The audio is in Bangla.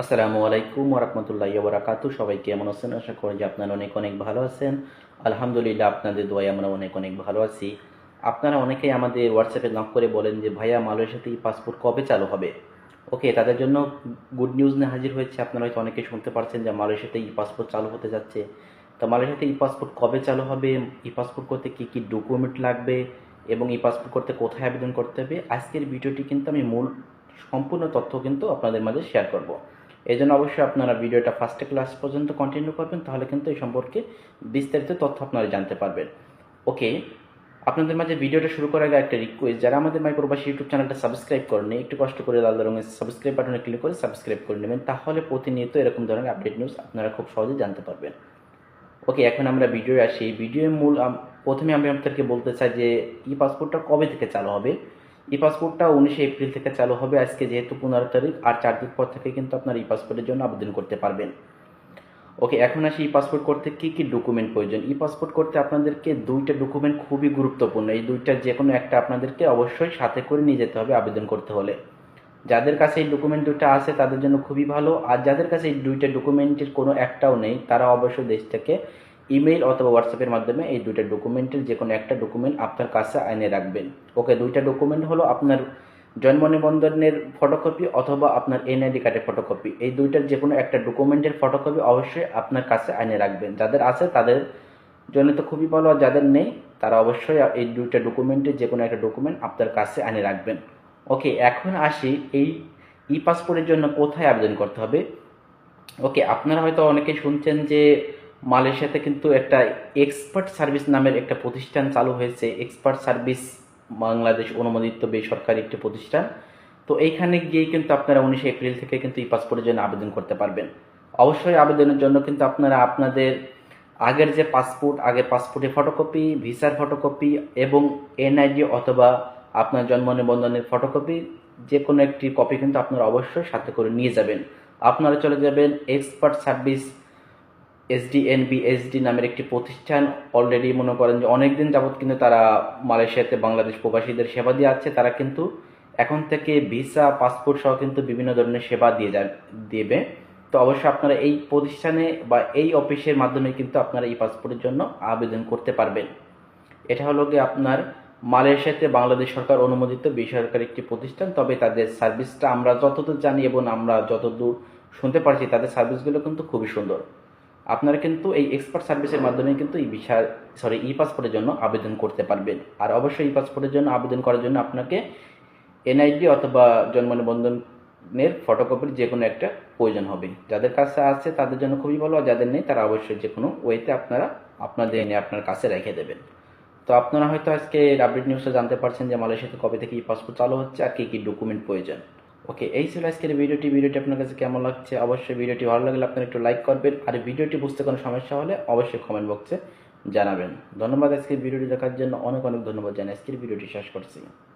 আসসালামু আলাইকুম ওরহমতুল্লাহ বারাকাতু সবাই কেমন আছেন? আশা করি যে আপনারা অনেক অনেক ভালো আছেন। আলহামদুলিল্লাহ আপনাদের দোয়ায় আমরা অনেক অনেক ভালো আছি। আপনারা অনেকেই আমাদের হোয়াটসঅ্যাপে নক করে বলেন যে, ভাইয়া মালয়েশিয়াতে পাসপোর্ট কবে চালু হবে? ওকে তাদের জন্য গুড নিউজ নিয়ে হাজির হয়েছে। আপনারা হয়তো অনেকে শুনতে পারছেন যে মালয়েশিয়াতে ই পাসপোর্ট চালু হতে যাচ্ছে। তো মালয়েশিয়াতে ই পাসপোর্ট কবে চালু হবে? ই পাসপোর্ট করতে কী কী ডকুমেন্ট লাগবে? এবং ই পাসপোর্ট করতে কোথায় আবেদন করতে হবে? আজকের ভিডিওটি কিন্তু আমি মূল সম্পূর্ণ তথ্য কিন্তু আপনাদের মাঝে শেয়ার করব। এই জন্য অবশ্যই আপনারা ভিডিওটা ফার্স্ট ক্লাস পর্যন্ত কন্টিনিউ করবেন, তাহলে কিন্তু এই সম্পর্কে বিস্তারিত তথ্য আপনারা জানতে পারবেন। ওকে আপনাদের মাঝে ভিডিওটা শুরু করার আগে একটা রিকোয়েস্ট যারা আমাদের মাই প্রবাসী ইউটিউব চ্যানেলটা সাবস্ক্রাইব করেনি একটু কষ্ট করে লাল রঙের সাবস্ক্রাইব বাটনে ক্লিক করে সাবস্ক্রাইব করে নেবেন, তাহলে প্রতিনিয়ত এরকম ধরনের আপডেট নিউজ আপনারা খুব সহজে জানতে পারবেন। ওকে এখন আমরা ভিডিও আসি। ভিডিওর মূল প্রথমে আমি আপনাদেরকে বলতে চাই যে ই পাসপোর্টটা কবে থেকে চালু হবে? ই পাসপোর্টটা উনিশে এপ্রিল থেকে চালু হবে আজকে যেহেতু পনেরো তারিখ, আর চার দিন পর থেকে কিন্তু আপনার ই পাসপোর্টের জন্য আবেদন করতে পারবেন। ওকে, এখন আসি ই পাসপোর্ট করতে কি কি ডকুমেন্ট প্রয়োজন? ই পাসপোর্ট করতে আপনাদেরকে দুইটা ডকুমেন্ট খুবই গুরুত্বপূর্ণ। এই দুইটার যে কোনো একটা আপনাদেরকে অবশ্যই সাথে করে নিয়ে যেতে হবে আবেদন করতে হলে। যাদের কাছে এই ডকুমেন্ট দুটো আছে, তাদের জন্য খুবই ভালো। আর যাদের কাছে এই দুইটা ডকুমেন্টের কোনো একটাও নেই, তারা অবশ্যই দেশ থেকে ইমেইল অথবা হোয়াটসঅ্যাপের মাধ্যমে এই দুইটা ডকুমেন্টের যে কোনো একটা ডকুমেন্ট আপনার কাছে আইনে রাখবেন। ওকে, দুইটা ডকুমেন্ট হলো আপনার জন্ম নিবন্ধনের ফটোকপি অথবা আপনার এনআইডি কার্ডের ফটোকপি এই দুইটার যে কোনো একটা ডকুমেন্টের ফটোকপি অবশ্যই আপনার কাছে আইনে রাখবেন। যাদের আছে তাদের জন্য তো খুবই ভালো, আর যাদের নেই তারা অবশ্যই এই দুইটা ডকুমেন্টের যে কোনো একটা ডকুমেন্ট আপনার কাছে এনে রাখবেন। ওকে, এখন আসি এই ই পাসপোর্টের জন্য কোথায় আবেদন করতে হবে। ওকে, আপনারা হয়তো অনেকে শুনছেন যে মালয়েশিয়াতে কিন্তু একটা এক্সপার্ট সার্ভিস নামের একটা প্রতিষ্ঠান চালু হয়েছে। এক্সপার্ট সার্ভিস বাংলাদেশ অনুমোদিত বেসরকারি একটি প্রতিষ্ঠান। তো এইখানে গিয়েই কিন্তু আপনারা উনিশে এপ্রিল থেকে কিন্তু ই পাসপোর্টের জন্য আবেদন করতে পারবেন। অবশ্যই আবেদনের জন্য কিন্তু আপনারা আপনাদের আগের যে পাসপোর্ট আগের পাসপোর্টের ফটোকপি ভিসার ফটোকপি এবং এনআইডি অথবা আপনার জন্ম নিবন্ধনের ফটোকপি যে কোনো একটি কপি কিন্তু আপনারা অবশ্যই সাথে করে নিয়ে যাবেন। আপনারা চলে যাবেন এক্সপার্ট সার্ভিস এসডিএনবি এসডি নামের একটি প্রতিষ্ঠান অলরেডি মনে করেন যে অনেকদিন যাবৎ কিন্তু তারা মালয়েশিয়াতে বাংলাদেশ প্রবাসীদের সেবা দিয়ে আছে। তারা কিন্তু এখন থেকে ভিসা, পাসপোর্ট সহ কিন্তু বিভিন্ন ধরনের সেবা দিয়ে যা, দেবে। তো অবশ্যই আপনারা এই প্রতিষ্ঠানে বা এই অফিসের মাধ্যমে কিন্তু আপনারা এই পাসপোর্টের জন্য আবেদন করতে পারবেন। এটা হলো গিয়ে আপনার মালয়েশিয়াতে বাংলাদেশ সরকার অনুমোদিত বেসরকারি একটি প্রতিষ্ঠান। তবে তাদের সার্ভিসটা আমরা যতদূর জানি এবং আমরা যতদূর শুনতে পারছি, তাদের সার্ভিসগুলো কিন্তু খুবই সুন্দর। আপনারা কিন্তু এই এক্সপার্ট সার্ভিসের মাধ্যমে কিন্তু এই ভিসা সরি ই পাসপোর্টের জন্য আবেদন করতে পারবেন। আর অবশ্যই ই পাসপোর্টের জন্য আবেদন করার জন্য আপনাকে এনআইডি অথবা জন্ম নিবন্ধনের ফটোকপির যে কোনো একটা প্রয়োজন হবে। যাদের কাছে আছে তাদের জন্য খুবই ভালো, আর যাদের নেই তারা অবশ্যই যে কোনো ওয়েতে আপনারা আপনাদের এনে আপনার কাছে রেখে দেবেন। তো আপনারা হয়তো আজকে আপডেট নিউজটা জানতে পারছেন যে মালয়েশিয়াতে কবে থেকে ই পাসপোর্ট চালু হচ্ছে আর কী কী ডকুমেন্ট প্রয়োজন। ওকে এই ছিল আজকের ভিডিওটি। ভিডিওটি আপনার কাছে কেমন লাগছে? অবশ্যই ভিডিওটি ভালো লাগলে আপনারা একটু লাইক করবেন। আর ভিডিওটি বুঝতে কোনো সমস্যা হলে অবশ্যই কমেন্ট বক্সে জানাবেন। ধন্যবাদ আজকের ভিডিওটি দেখার জন্য। অনেক অনেক ধন্যবাদ জানাই। আজকের ভিডিওটি শেষ করছি।